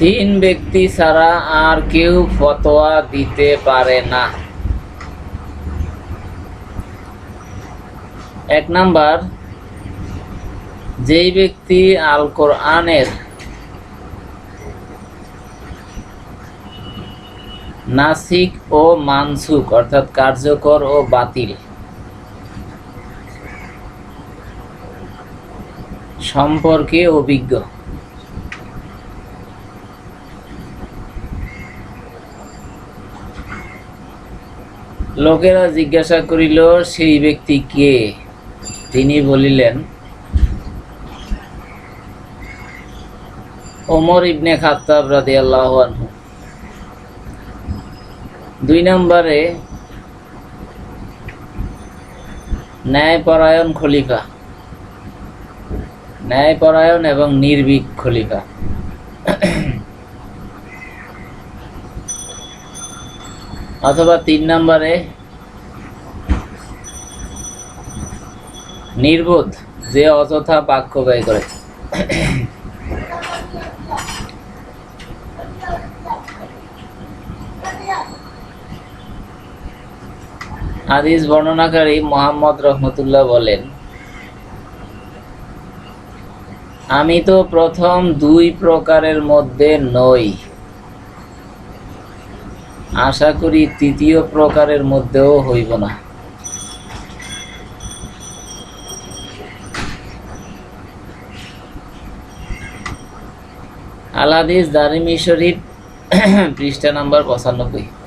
তিন ব্যক্তি ছাড়া আর কেউ ফতোয়া দিতে পারে না। এক নাম্বার, যেই ব্যক্তি আল কোরআনের নাসিক ও মানসুক অর্থাৎ কার্যকর ও বাতিল, সম্পর্কে অভিজ্ঞ। লোকেরা জিজ্ঞাসা করিল, সেই ব্যক্তি কে? তিনি বলিলেন, ওমর ইবনে খাত্তাব রাদিয়াল্লাহু আনহু। দুই নম্বরে, ন্যায়পরায়ণ খলিফা। ন্যায়পরায়ণ এবং নির্ভীক খলিফা। অথবা তিন নম্বরে নির্বোধ যে অযথা বাক্য ব্যয় করে। হাদিস বর্ণনাকারী মোহাম্মদ রহমতুল্লাহ বলেন, আমি তো প্রথম দুই প্রকারের মধ্যে নই। আশা করি তৃতীয় প্রকারের মধ্যেও হইব না। আলাদিস দারিমি শরীফ পৃষ্ঠা নাম্বার পঁচানব্বই।